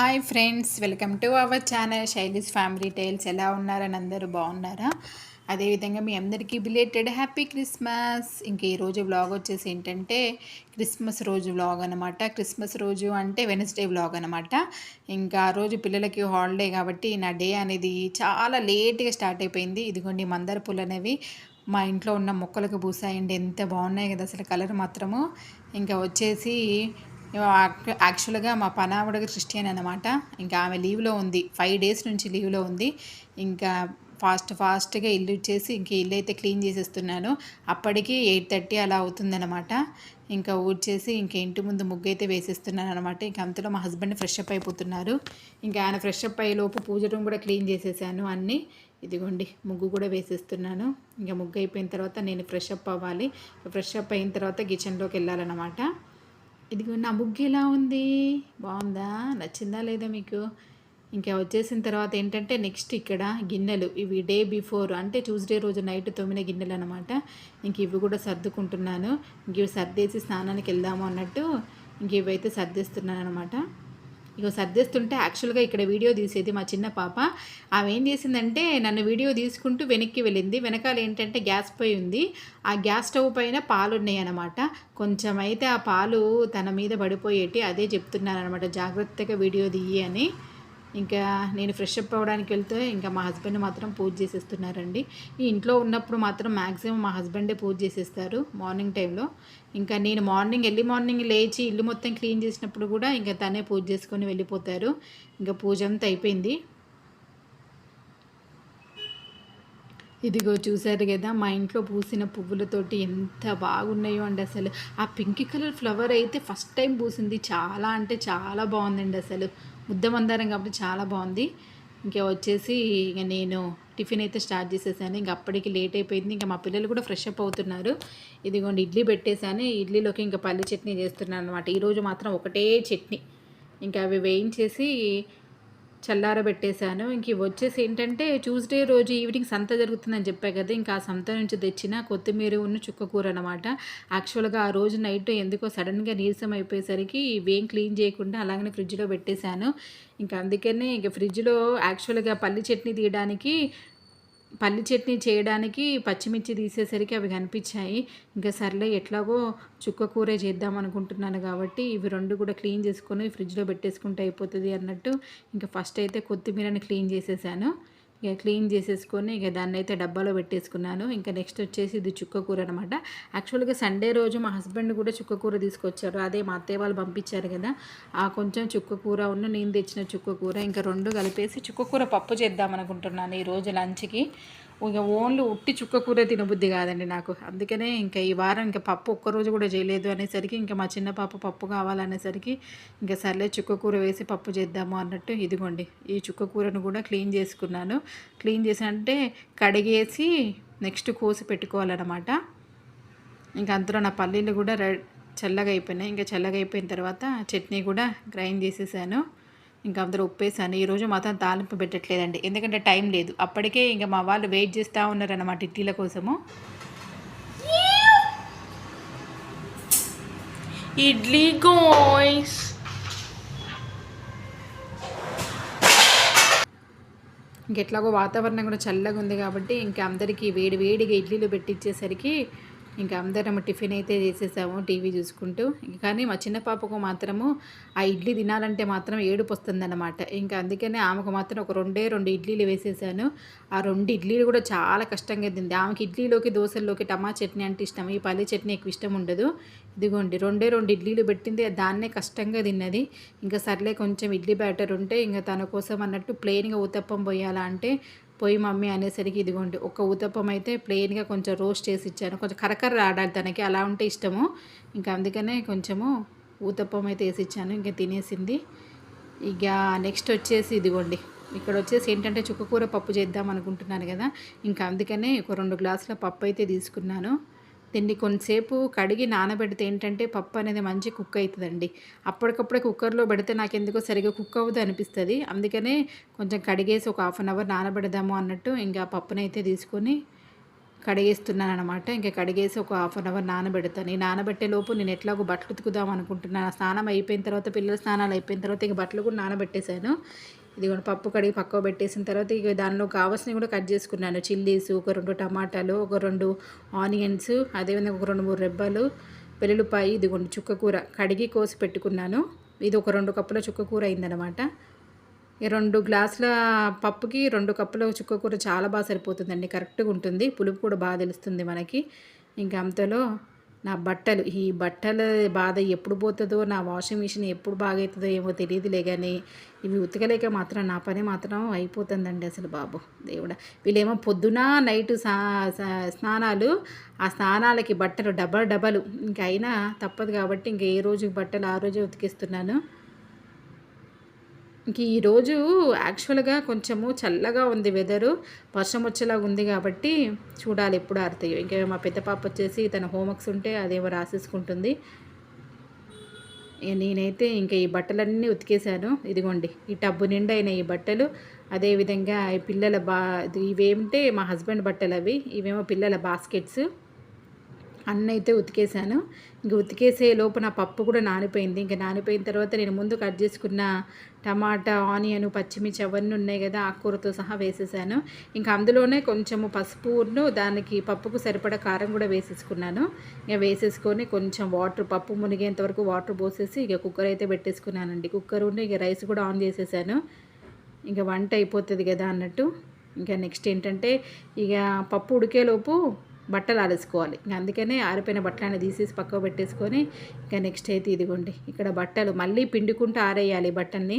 Hi friends welcome to our channel Shaili's family tales. ఎలా ఉన్నారని అందరూ బాగున్నారా? అదేవిధంగా మీ అందరికీ బిలేటెడ్ హ్యాపీ క్రిస్మస్ ఇంక ఈరోజు వ్లాగ్ వచ్చేసి ఏంటంటే క్రిస్మస్ రోజు వ్లాగ్ అనమాట క్రిస్మస్ రోజు అంటే వెనస్డే వ్లాగ్ అనమాట ఇంకా ఆ రోజు పిల్లలకి హాలిడే కాబట్టి నా డే అనేది చాలా లేట్గా స్టార్ట్ అయిపోయింది. ఇదిగోండి మందార పూలు అనేవి మా ఇంట్లో ఉన్న మొక్కలకు పూసాయండి. ఎంత బాగున్నాయి కదా అసలు కలర్ మాత్రము. ఇంకా వచ్చేసి యాక్చువల్గా మా పనావిడ క్రిస్టియన్ అనమాట ఇంకా ఆమె లీవ్లో ఉంది. ఫైవ్ డేస్ నుంచి లీవ్లో ఉంది. ఇంకా ఫాస్ట్ ఫాస్ట్గా ఇల్లు ఇచ్చేసి ఇంక ఇల్లు అయితే క్లీన్ చేసేస్తున్నాను. అప్పటికి ఎయిట్ థర్టీ అలా అవుతుందన్నమాట. ఇంకా ఊడ్చేసి ఇంక ఇంటి ముందు ముగ్గు అయితే వేసేస్తున్నాను అనమాట ఇంకా అంతలో మా హస్బెండ్ ఫ్రెష్ అప్ అయిపోతున్నారు. ఇంకా ఆయన ఫ్రెష్ అప్ అయ్యే లోపు పూజ రూమ్ కూడా క్లీన్ చేసేసాను అన్నీ. ఇదిగోండి ముగ్గు కూడా వేసేస్తున్నాను. ఇంకా ముగ్గు అయిపోయిన తర్వాత నేను ఫ్రెష్ అప్ అవ్వాలి. ఫ్రెష్ అప్ అయిన తర్వాత కిచెన్లోకి వెళ్ళాలన్నమాట. ఇదిగో నా ముగ్గు ఎలా ఉంది? బాగుందా? నచ్చిందా లేదా మీకు? ఇంకా వచ్చేసిన తర్వాత ఏంటంటే నెక్స్ట్ ఇక్కడ గిన్నెలు ఇవి డే బిఫోర్ అంటే ట్యూస్డే రోజు నైట్ తొమ్మిది గిన్నెలు అనమాట ఇంక ఇవి కూడా సర్దుకుంటున్నాను. ఇంక ఇవి సర్దేసి స్నానానికి వెళ్దాము అన్నట్టు ఇంక ఇవైతే సర్దేస్తున్నాను అనమాట ఇక సర్దేస్తుంటే యాక్చువల్గా ఇక్కడ వీడియో తీసేది మా చిన్న పాప. ఆమె ఏం చేసిందంటే నన్ను వీడియో తీసుకుంటూ వెనక్కి వెళ్ళింది. వెనకాల ఏంటంటే గ్యాస్ పొయ్యి ఉంది. ఆ గ్యాస్ స్టవ్ పైన పాలు ఉన్నాయన్నమాట కొంచెం అయితే ఆ పాలు తన మీద పడిపోయేటి అదే చెప్తున్నాను అనమాట జాగ్రత్తగా వీడియో దియ్యి అని. ఇంకా నేను ఫ్రెష్ అప్ అవ్వడానికి వెళ్తే ఇంకా మా హస్బెండ్ మాత్రం పూజ చేసేస్తున్నారండి. ఈ ఇంట్లో ఉన్నప్పుడు మాత్రం మ్యాక్సిమం మా హస్బెండే పూజ చేసేస్తారు మార్నింగ్ టైంలో ఇంకా నేను మార్నింగ్ ఎర్లీ మార్నింగ్ లేచి ఇల్లు మొత్తం క్లీన్ చేసినప్పుడు కూడా ఇంకా తనే పూజ చేసుకొని వెళ్ళిపోతారు. ఇంకా పూజ అంతా అయిపోయింది. ఇదిగో చూశారు కదా మా ఇంట్లో పూసిన పువ్వులతోటి ఎంత బాగున్నాయో అండి అసలు. ఆ పింక్ కలర్ ఫ్లవర్ అయితే ఫస్ట్ టైం పూసింది. చాలా అంటే చాలా బాగుందండి అసలు. ముద్దమందారం కాబట్టి చాలా బాగుంది. ఇంకా వచ్చేసి ఇక నేను టిఫిన్ అయితే స్టార్ట్ చేసేసాను. ఇంకా అప్పటికి లేట్ అయిపోయింది. ఇంకా మా పిల్లలు కూడా ఫ్రెష్ అప్ అవుతున్నారు. ఇదిగోండి ఇడ్లీ పెట్టేశాను. ఇడ్లీలోకి ఇంకా పల్లి చట్నీ చేస్తున్నాను అనమాట ఈరోజు మాత్రం ఒకటే చట్నీ. ఇంకా అవి వేయించేసి చల్లారబెట్టేశాను. ఇంక వచ్చేసి ఏంటంటే ట్యూస్డే రోజు ఈవినింగ్ సంత జరుగుతుందని చెప్పా కదా ఇంకా ఆ సంత నుంచి తెచ్చిన కొత్తిమీర ఉన్న చుక్కకూర అనమాట యాక్చువల్గా ఆ రోజు నైట్ ఎందుకో సడన్గా నీరసం అయిపోయేసరికి ఇవేం క్లీన్ చేయకుండా అలాగనే ఫ్రిడ్జ్లో పెట్టేశాను. ఇంకా అందుకనే ఇంక ఫ్రిడ్జ్లో యాక్చువల్గా పల్లి చట్నీ తీయడానికి పల్లి చట్నీ చేయడానికి పచ్చిమిర్చి తీసేసరికి అవి కనిపించాయి. ఇంకా సర్లే ఎట్లాగో చుక్క కూరే చేద్దాం అనుకుంటున్నాను కాబట్టి ఇవి రెండు కూడా క్లీన్ చేసుకొని ఫ్రిడ్జ్లో పెట్టేసుకుంటే అయిపోతుంది అన్నట్టు ఇంకా ఫస్ట్ అయితే కొత్తిమీరని క్లీన్ చేసేసాను. ఇక క్లీన్ చేసేసుకొని ఇక దాన్ని అయితే డబ్బాలో పెట్టేసుకున్నాను. ఇంకా నెక్స్ట్ వచ్చేసి ఇది చుక్కకూర అనమాట యాక్చువల్గా సండే రోజు మా హస్బెండ్ కూడా చుక్క కూర తీసుకొచ్చారు. అదే మా అత్తయ్య వాళ్ళు పంపించారు కదా. ఆ కొంచెం చుక్క కూర ఉన్న నేను తెచ్చిన చుక్కకూర ఇంకా రెండు కలిపేసి చుక్కకూర పప్పు చేద్దాం అనుకుంటున్నాను ఈరోజు లంచ్కి. ఇక ఓన్లీ ఉట్టి చుక్క కూర తినబుద్ధి కాదండి నాకు. అందుకనే ఇంకా ఈ వారం ఇంకా పప్పు ఒక్కరోజు కూడా చేయలేదు అనేసరికి ఇంకా మా చిన్న పాప పప్పు కావాలనేసరికి ఇంకా సర్లే చుక్క కూర వేసి పప్పు చేద్దాము అన్నట్టు ఇదిగోండి ఈ చుక్క కూరను కూడా క్లీన్ చేసుకున్నాను. క్లీన్ చేసి అంటే కడిగేసి నెక్స్ట్ కోసి పెట్టుకోవాలన్నమాట. ఇంకా అందులో నా పల్లీలు కూడా రెడ్ చల్లగా అయిపోయినాయి. ఇంకా చల్లగా అయిపోయిన తర్వాత చట్నీ కూడా గ్రైండ్ చేసేసాను. ఇంకా అందరూ ఉప్పేసాను ఈరోజు మాత్రం తాలింపు పెట్టట్లేదండి. ఎందుకంటే టైం లేదు. అప్పటికే ఇంకా మా వాళ్ళు వెయిట్ చేస్తూ ఉన్నారన్నమాట ఇడ్లీల కోసము. ఇడ్లీ గోయ్స్. ఇంకెట్లాగో వాతావరణం కూడా చల్లగా ఉంది కాబట్టి ఇంకా అందరికీ వేడి వేడిగా ఇడ్లీలు పెట్టించేసరికి ఇంకా అందరం టిఫిన్ అయితే చేసేసాము టీవీ చూసుకుంటూ. కానీ మా చిన్న పాపకు మాత్రము ఆ ఇడ్లీ తినాలంటే మాత్రం ఏడుపు వస్తుందన్నమాట. ఇంకా అందుకనే ఆమెకు మాత్రం ఒక రెండే రెండు ఇడ్లీలు వేసేసాను. ఆ రెండు ఇడ్లీలు కూడా చాలా కష్టంగా తింది. ఆమెకి ఇడ్లీలోకి దోశల్లోకి టమా చట్నీ అంటే ఇష్టం. ఈ పల్లె చట్నీ ఎక్కువ ఇష్టం ఉండదు. ఇదిగోండి రెండే రెండు ఇడ్లీలు పెట్టింది. దాన్నే కష్టంగా తిన్నది. ఇంకా సర్లే కొంచెం ఇడ్లీ బ్యాటర్ ఉంటే ఇంకా తన కోసం అన్నట్టు ప్లెయిన్గా ఉతప్పం పోయాలా అంటే పోయి మమ్మీ అనేసరికి ఇదిగోండి ఒక ఉతప్పం అయితే ప్లెయిన్గా కొంచెం రోస్ట్ చేసి ఇచ్చాను. కొంచెం కరకర ఆడాలి తనకి అలా ఉంటే ఇష్టము. ఇంకా అందుకనే కొంచెము ఊతప్పం అయితే వేసి ఇచ్చాను ఇంకా తినేసింది. ఇక నెక్స్ట్ వచ్చేసి ఇదిగోండి ఇక్కడ వచ్చేసి ఏంటంటే చుక్కకూర పప్పు చేద్దాం అనుకుంటున్నాను కదా. ఇంకా అందుకనే ఒక రెండు గ్లాసుల పప్పు అయితే తీసుకున్నాను. దీన్ని కొంతసేపు కడిగి నానబెడితే ఏంటంటే పప్పు అనేది మంచి కుక్ అవుతుందండి. అప్పటికప్పుడే కుక్కర్లో పెడితే నాకు ఎందుకో సరిగా కుక్ అవ్వదు అనిపిస్తుంది. అందుకనే కొంచెం కడిగేసి ఒక హాఫ్ అన్ అవర్ నానబెడదాము అన్నట్టు ఇంకా పప్పునైతే తీసుకొని కడిగేస్తున్నాను అనమాట ఇంకా కడిగేసి ఒక హాఫ్ అన్ అవర్ నానబెడతాను ఈ నానబెట్టే లోపు నేను ఎట్లాగో బట్టలు ఉతుకుదాం అనుకుంటున్నాను. స్నానం అయిపోయిన తర్వాత పిల్లల స్నానాలు అయిపోయిన తర్వాత ఇంక బట్టలు కూడా నానబెట్టేశాను. ఇదిగోండి పప్పు కడిగి పక్కకు పెట్టేసిన తర్వాత ఇక దానిలో కావాల్సినవి కూడా కట్ చేసుకున్నాను. చిల్లీస్ ఒక రెండు టమాటాలు ఒక రెండు ఆనియన్స్ అదేవిధంగా ఒక రెండు మూడు రెబ్బలు వెల్లుల్లిపాయ ఇదిగోండి చుక్కకూర కడిగి కోసి పెట్టుకున్నాను. ఇది ఒక రెండు కప్పుల చుక్క కూర అయిందనమాట ఈ రెండు గ్లాసుల పప్పుకి రెండు కప్పుల చుక్కకూర చాలా బాగా సరిపోతుందండి కరెక్ట్గా ఉంటుంది. పులుపు కూడా బాగా తెలుస్తుంది మనకి. ఇంకా అంతలో నా బట్టలు ఈ బట్టల బాధ ఎప్పుడు పోతుందో నా వాషింగ్ మిషన్ ఎప్పుడు బాగవుతుందో ఏమో తెలియదులే కానీ ఇవి ఉతకలేక మాత్రం నా పని మాత్రం అయిపోతుందండి అసలు బాబు దేవుడా. వీళ్ళేమో పొద్దున నైట్ సా స్నానాలు ఆ స్నానాలకి బట్టలు డబల్ డబల్. ఇంక అయినా తప్పదు కాబట్టి ఇంక ఏ రోజు బట్టలు ఆ రోజే ఉతికిస్తున్నాను. ఇంక ఈరోజు యాక్చువల్గా కొంచెము చల్లగా ఉంది వెదరు వర్షం వచ్చేలాగా ఉంది కాబట్టి చూడాలి ఎప్పుడు ఆరుతాయో. ఇంకా మా పెద్ద పాప వచ్చేసి తన హోంవర్క్స్ ఉంటే అదేమో రాసేసుకుంటుంది. నేనైతే ఇంకా ఈ బట్టలన్నీ ఉతికేశాను. ఇదిగోండి ఈ టబ్బు నిండా అయిన ఈ బట్టలు. అదేవిధంగా ఈ పిల్లల బా ఇది ఇవేమిటే మా హస్బెండ్ బట్టలు అవి ఇవేమో పిల్లల బాస్కెట్స్ అన్న అయితే ఉతికేసాను ఇంక ఉతికేసే లోపు నా పప్పు కూడా నానిపోయింది. ఇంకా నానిపోయిన తర్వాత నేను ముందు కట్ చేసుకున్న టమాటా ఆనియన్ పచ్చిమిర్చి అవన్నీ ఉన్నాయి కదా ఆకుకూరతో సహా వేసేసాను. ఇంకా అందులోనే కొంచెము పసుపును దానికి పప్పుకు సరిపడా కారం కూడా వేసేసుకున్నాను. ఇక వేసేసుకొని కొంచెం వాటర్ పప్పు మునిగేంత వరకు వాటర్ పోసేసి ఇక కుక్కర్ అయితే పెట్టేసుకున్నానండి. కుక్కర్ ఉండి ఇక రైస్ కూడా ఆన్ చేసేసాను. ఇంకా వంట అయిపోతుంది కదా అన్నట్టు. ఇంకా నెక్స్ట్ ఏంటంటే ఇక పప్పు ఉడికేలోపు బట్టలు ఆరేసుకోవాలి. అందుకనే ఆరిపోయిన బట్టలన్నీ తీసేసి పక్కకు పెట్టేసుకొని ఇంకా నెక్స్ట్ అయితే ఇదిగోండి. ఇక్కడ బట్టలు మళ్ళీ పిండుకుంటూ ఆరేయాలి బట్టల్ని.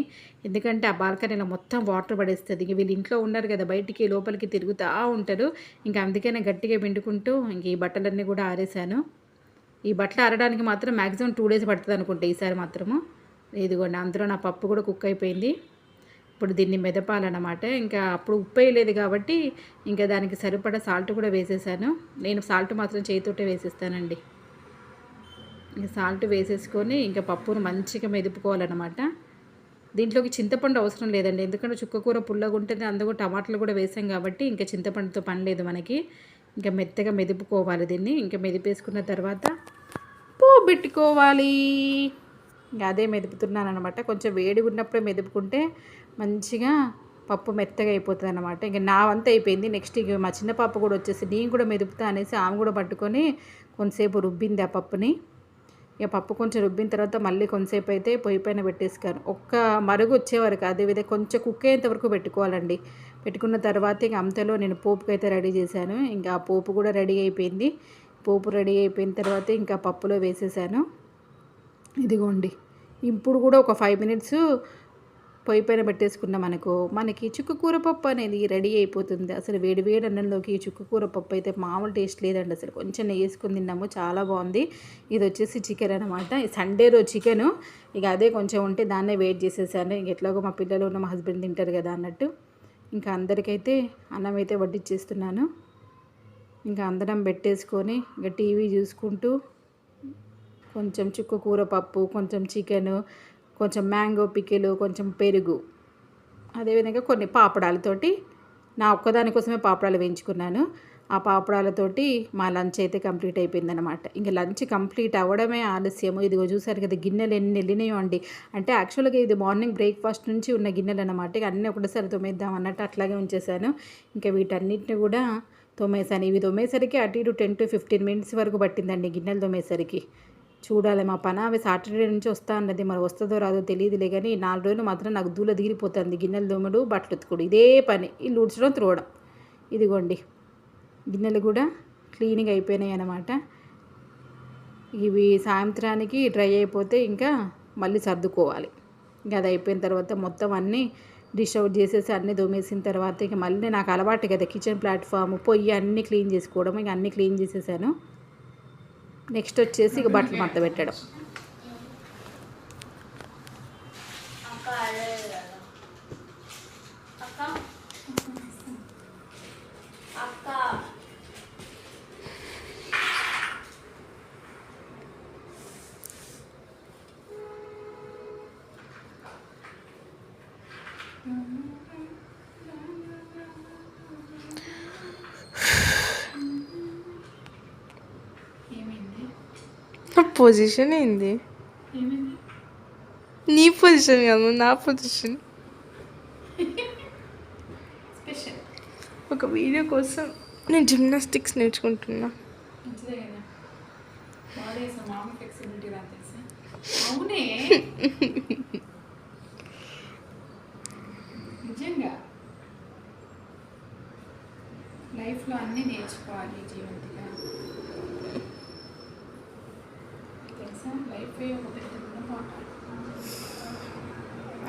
ఎందుకంటే ఆ బాల్కనీలో మొత్తం వాటర్ పడేస్తుంది. ఇంక వీళ్ళు ఇంట్లో ఉన్నారు కదా బయటికి లోపలికి తిరుగుతూ ఉంటారు. ఇంకా అందుకనే గట్టిగా పిండుకుంటూ ఇంక ఈ బట్టలన్నీ కూడా ఆరేసాను ఈ బట్టలు ఆరడానికి మాత్రం మ్యాక్సిమం టూ డేస్ పడుతుంది అనుకుంటే ఈసారి మాత్రము. ఇదిగోండి అందులో నా పప్పు కూడా కుక్ అయిపోయింది. ఇప్పుడు దీన్ని మెదపాలన్నమాట. ఇంకా అప్పుడు ఉప్పు వేయలేదు కాబట్టి ఇంకా దానికి సరిపడా సాల్ట్ కూడా వేసేసాను. నేను సాల్ట్ మాత్రం చేతితోటే వేసేస్తానండి. ఇంకా సాల్ట్ వేసేసుకొని ఇంకా పప్పును మంచిగా మెదుపుకోవాలన్నమాట. దీంట్లోకి చింతపండు అవసరం లేదండి. ఎందుకంటే చుక్కకూర పుల్లగా ఉంటుంది అందుకు టమాటాలు కూడా వేసాం కాబట్టి ఇంకా చింతపండుతో పని లేదు మనకి. ఇంకా మెత్తగా మెదుపుకోవాలి దీన్ని. ఇంకా మెదిపేసుకున్న తర్వాత పోబెట్టుకోవాలి. ఇంకా అదే మెదుపుతున్నాను అనమాట కొంచెం వేడిగా ఉన్నప్పుడే మెదుపుకుంటే మంచిగా పప్పు మెత్తగా అయిపోతుంది అనమాట ఇంకా నా వంత అయిపోయింది. నెక్స్ట్ ఇక మా చిన్న పాప కూడా వచ్చేసి నేను కూడా మెదుపుతా అనేసి ఆమె కూడా పట్టుకొని కొంతసేపు రుబ్బింది ఆ పప్పుని. ఇక పప్పు కొంచెం రుబ్బిన తర్వాత మళ్ళీ కొంతసేపు అయితే పొయ్యి పైన పెట్టేసుకాను ఒక్క మరుగు వచ్చేవరకు అదేవిధంగా కొంచెం కుక్ అయ్యేంత వరకు పెట్టుకోవాలండి. పెట్టుకున్న తర్వాత ఇక అంతలో నేను పోపుకి అయితే రెడీ చేశాను. ఇంకా ఆ పోపు కూడా రెడీ అయిపోయింది. పోపు రెడీ అయిపోయిన తర్వాత ఇంకా పప్పులో వేసేసాను. ఇదిగోండి. ఇప్పుడు కూడా ఒక ఫైవ్ మినిట్స్ పొయ్యి పైన పెట్టేసుకున్నాం అనుకో మనకి చుక్కకూర పప్పు అనేది రెడీ అయిపోతుంది. అసలు వేడి వేడి అన్నంలోకి చుక్కకూర పప్పు అయితే మామూలు టేస్ట్ లేదండి. అసలు కొంచెం నెయ్యి వేసుకుని తిన్నాము చాలా బాగుంది. ఇది వచ్చేసి చికెన్ అనమాట సండే రోజు చికెను ఇక అదే కొంచెం ఉంటే దాన్నే వెయిట్ చేసేసాను. ఇంక ఎట్లాగో మా పిల్లలు ఉన్న మా హస్బెండ్ తింటారు కదా అన్నట్టు. ఇంకా అందరికైతే అన్నం అయితే వడ్డిచ్చేస్తున్నాను. ఇంకా అందరం పెట్టేసుకొని ఇంకా టీవీ చూసుకుంటూ కొంచెం చుక్క కూర పప్పు కొంచెం చికెను కొంచెం మ్యాంగో పికిలు కొంచెం పెరుగు. అదేవిధంగా కొన్ని పాపడాలతోటి నా ఒక్కదాని కోసమే పాపడాలు వేయించుకున్నాను. ఆ పాపడాలతోటి మా లంచ్ అయితే కంప్లీట్ అయిపోయిందనమాట ఇంకా లంచ్ కంప్లీట్ అవ్వడమే ఆలస్యము. ఇదిగో చూసారు కదా గిన్నెలు ఎన్ని వెళ్ళినాయో అండి. అంటే యాక్చువల్గా ఇది మార్నింగ్ బ్రేక్ఫాస్ట్ నుంచి ఉన్న గిన్నెలు అనమాట ఇక అన్నీ ఒకటేసారి తొమ్మేద్దాం అన్నట్టు అట్లాగే ఉంచేసాను ఇంకా వీటన్నిటిని కూడా తోమేశాను. ఇవి తోమేసరికి అటు ఇటు టెన్ టు ఫిఫ్టీన్ మినిట్స్ వరకు పట్టిందండి గిన్నెలు తోమేసరికి. చూడాలి మా పని అవి సాటర్డే నుంచి వస్తా అన్నది. మరి వస్తుందో రాదో తెలియదులే కానీ నాలుగు రోజులు మాత్రం నాకు దూల దిగిరిపోతుంది గిన్నెలు దోమడు బట్టలు ఉతుకుడు. ఇదే పని. ఇల్లు ఉడ్చడం త్రోవడం. ఇదిగోండి. గిన్నెలు కూడా క్లీనింగ్ అయిపోయినాయి అన్నమాట. ఇవి సాయంత్రానికి డ్రై అయిపోతే ఇంకా మళ్ళీ సర్దుకోవాలి. ఇంకా అది అయిపోయిన తర్వాత మొత్తం అన్నీ డిష్ అవుట్ చేసేసి అన్నీ దోమేసిన తర్వాత ఇక మళ్ళీ నాకు అలవాటు కదా కిచెన్ ప్లాట్ఫామ్ పొయ్యి అన్నీ క్లీన్ చేసుకోవడం ఇక అన్నీ క్లీన్ చేసేసాను. నెక్స్ట్ వచ్చేసి ఇక బట్టలు మడత పెట్టడం. పొజిషన్ ఏంది నీ పొజిషన్ కాదు నా పొజిషన్ ఒక వీడియో కోసం నేను జిమ్నాస్టిక్స్ నేర్చుకుంటున్నా లైఫ్లో అన్నీ నేర్చుకోవాలి జీవితంగా తెలుసా లైఫ్ ఒక పెద్ద గుణపాఠం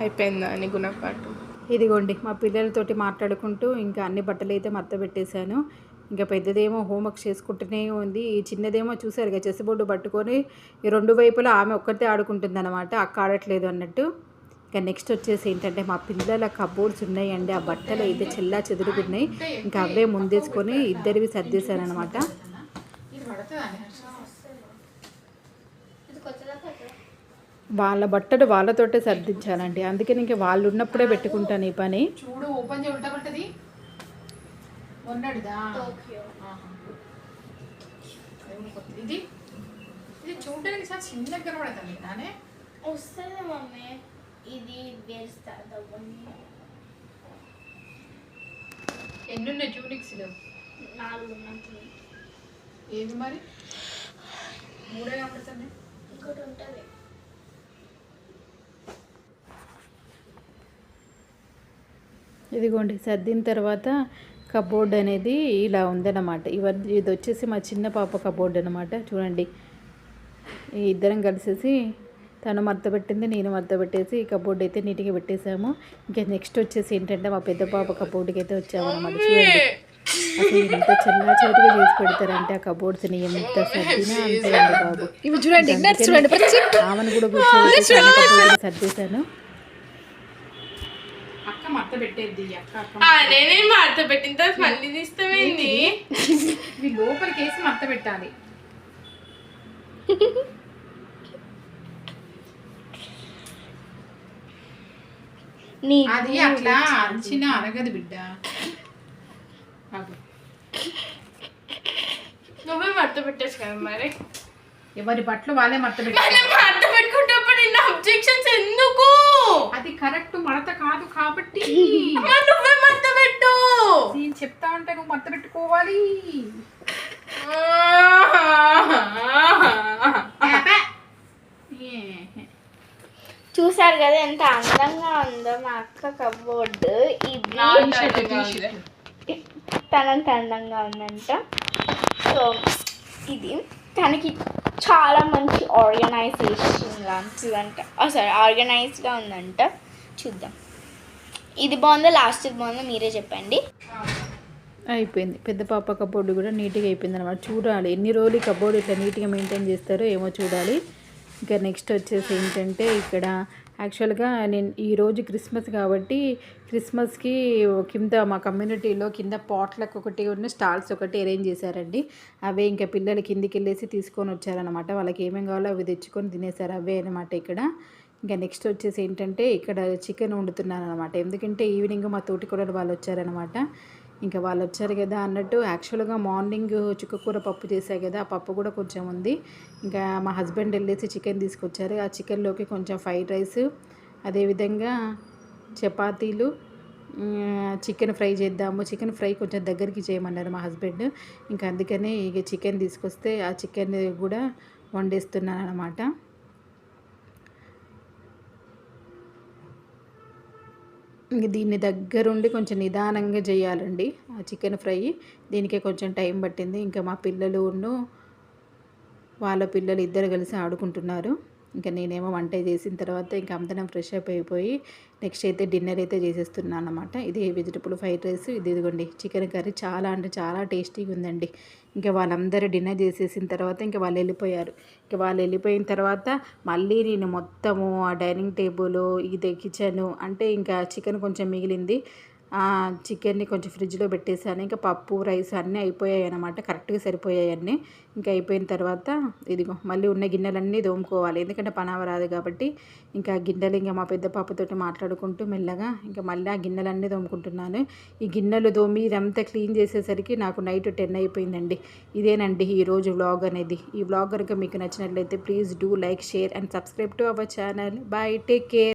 అయిపోయిందా అని గుణపాటు ఇదిగోండి మా పిల్లలతోటి మాట్లాడుకుంటూ ఇంకా అన్ని బట్టలు అయితే మడత పెట్టేశాను. ఇంకా పెద్దదేమో హోంవర్క్ చేసుకుంటూనే ఉంది. ఈ చిన్నదేమో చూసారు ఇక చెస్ బోర్డు పట్టుకొని ఈ రెండు వైపులా ఆమె ఒక్కతే ఆడుకుంటుంది అనమాట అక్క ఆడట్లేదు అన్నట్టు. ఇంకా నెక్స్ట్ వచ్చేసి ఏంటంటే మా పిల్లల కబోర్డ్స్ ఉన్నాయండి. ఆ బట్టలు అయితే చెల్లా చెదురుగున్నాయి. ఇంకా అవే ముందేసుకొని ఇద్దరివి సర్దేశాను అనమాట వాళ్ళ బట్టలు వాళ్ళతోటే సర్దించాలండి. అందుకని ఇంకా వాళ్ళు ఉన్నప్పుడే పెట్టుకుంటాను ఈ పని. చూడు ఓపెన్ చేయ ఇది ఇది చూడడానికి చాలా నానే? వస్తుంది మమ్మీ. ఇది వేస్తా దవ్వండి ఎన్ని ఉన్నాయి ట్యూనిక్స్లు? నాలుగు ఏవి మరి? మూడే కనబడుతుంది ఇంకోటి ఉంటుంది. ఇదిగోండి సర్దిన తర్వాత కబోర్డ్ అనేది ఇలా ఉందన్నమాట. ఇవన్నీ ఇది వచ్చేసి మా చిన్న పాప కబోర్డ్ అనమాట చూడండి ఈ ఇద్దరం కలిసేసి తను మడత పెట్టింది నేను మడత పెట్టేసి ఈ కబోర్డ్ అయితే నీట్గా పెట్టేసాము ఇంకా నెక్స్ట్ వచ్చేసి ఏంటంటే మా పెద్ద పాప కబోర్డ్కి అయితే వచ్చామన్నమాట. చూడండి అసలు ఎంత చిన్న చేతిగా చేసి పెడతారంటే ఆ కబోర్డ్స్ని ఎంత సర్దినా అంతే అండి బాబు. ఇవి చూడండి ఆమెను కూడా కూర్చోబెట్టి సర్దేశాను. మడత పెట్టేది నేనే మార్త పెట్టిన తర్వాత మళ్ళీ తీస్తామేంది ఇవి లోపలికి వేసి మడత పెట్టాలి. నీ అది అట్లా అంచిన అనగదు బిడ్డ. నువ్వే మడత పెట్టేసి కదా మరి. ఎవరి బట్టలు వాళ్ళే మడత పెట్టాలి మనం మడత పెట్టుకుంటప్పుడు నిన్న అబ్జెక్షన్స్ ఎందుకు? అది కరెక్ట్ మడత కాదు కాబట్టి. నువ్వే మడత పెట్టు. నేను చెప్తా ఉంటే నువ్వు మడత పెట్టుకోవాలి. చూసారు కదా ఎంత అందంగా ఉందో మా అక్క కబోర్డ్. ఇది తనంత అందంగా ఉందంట. సో ఇది. తనకి చాలా మంచి ఆర్గనైజేషన్ లాంటిదంట సారీ ఆర్గనైజ్గా ఉందంట. చూద్దాం. ఇది బాగుందా? లాస్ట్ ఇది బాగుందా? మీరే చెప్పండి. అయిపోయింది. పెద్ద పాప కబోర్డు కూడా నీట్గా అయిపోయింది అనమాట చూడాలి. ఎన్ని రోజులు కబోర్డ్ కబోర్డు ఇట్లా నీట్గా మెయింటైన్ చేస్తారో ఏమో చూడాలి. ఇంకా నెక్స్ట్ వచ్చేసి ఏంటంటే ఇక్కడ యాక్చువల్గా నేను ఈరోజు క్రిస్మస్ కాబట్టి క్రిస్మస్కి కింద మా కమ్యూనిటీలో కింద పాట్లకు ఒకటి ఉన్న స్టాల్స్ ఒకటి అరేంజ్ చేశారండి. అవే ఇంకా పిల్లలు కిందికి వెళ్ళేసి తీసుకొని వచ్చారనమాట వాళ్ళకి ఏమేమి కావాలో అవి తెచ్చుకొని తినేశారు అవే అనమాట ఇక్కడ. ఇంకా నెక్స్ట్ వచ్చేసి ఏంటంటే ఇక్కడ చికెన్ వండుతున్నాను అనమాట ఎందుకంటే ఈవినింగ్ మా తోటి కూడా వాళ్ళు వచ్చారనమాట ఇంకా వాళ్ళు వచ్చారు కదా అన్నట్టు యాక్చువల్గా మార్నింగ్ చుక్కకూర పప్పు చేశాయి కదా ఆ పప్పు కూడా కొంచెం ఉంది. ఇంకా మా హస్బెండ్ వెళ్ళేసి చికెన్ తీసుకొచ్చారు. ఆ చికెన్లోకి కొంచెం ఫ్రైడ్ రైస్ అదేవిధంగా చపాతీలు చికెన్ ఫ్రై చేద్దాము. చికెన్ ఫ్రై కొంచెం దగ్గరికి చేయమన్నారు మా హస్బెండ్. ఇంకా అందుకనే ఇక చికెన్ తీసుకొస్తే ఆ చికెన్ కూడా వండేస్తున్నాను అనమాట ఇంక దీన్ని దగ్గరుండి కొంచెం నిదానంగా చేయాలండి ఆ చికెన్ ఫ్రై. దీనికే కొంచెం టైం పట్టింది. ఇంకా మా పిల్లలు ఉన్ను వాళ్ళ పిల్లలు ఇద్దరు కలిసి ఆడుకుంటున్నారు. ఇంకా నేనేమో వంట చేసిన తర్వాత ఇంకా అందరం ఫ్రెష్ అప్ అయిపోయి నెక్స్ట్ అయితే డిన్నర్ అయితే చేసేస్తున్నాను అనమాట ఇది వెజిటబుల్ ఫ్రైడ్ రైస్ ఇది ఇదిగోండి చికెన్ కర్రీ చాలా అంటే చాలా టేస్టీగా ఉందండి. ఇంకా వాళ్ళందరూ డిన్నర్ చేసేసిన తర్వాత ఇంకా వాళ్ళు వెళ్ళిపోయారు. ఇంకా వాళ్ళు వెళ్ళిపోయిన తర్వాత మళ్ళీ నేను మొత్తము ఆ డైనింగ్ టేబుల్ ఇది కిచెను అంటే ఇంకా చికెన్ కొంచెం మిగిలింది. చికెన్ని కొంచెం ఫ్రిడ్జ్లో పెట్టేశాను ఇంకా పప్పు రైస్ అన్నీ అయిపోయాయి అనమాట కరెక్ట్గా సరిపోయాయి అన్నీ. ఇంకా అయిపోయిన తర్వాత ఇదిగో మళ్ళీ ఉన్న గిన్నెలన్నీ దోముకోవాలి ఎందుకంటే పనావ రాదు కాబట్టి ఇంకా గిన్నెలు ఇంకా మా పెద్ద పాపతోటి మాట్లాడుకుంటూ మెల్లగా ఇంకా మళ్ళీ ఆ గిన్నెలన్నీ దోముకుంటున్నాను ఈ గిన్నెలు దోమి ఇదంతా క్లీన్ చేసేసరికి నాకు నైట్ టెన్ అయిపోయిందండి. ఇదేనండి ఈరోజు వ్లాగ్ అనేది. ఈ వ్లాగ్ కనుక మీకు నచ్చినట్లయితే please do like share and subscribe to our channel. Bye take care.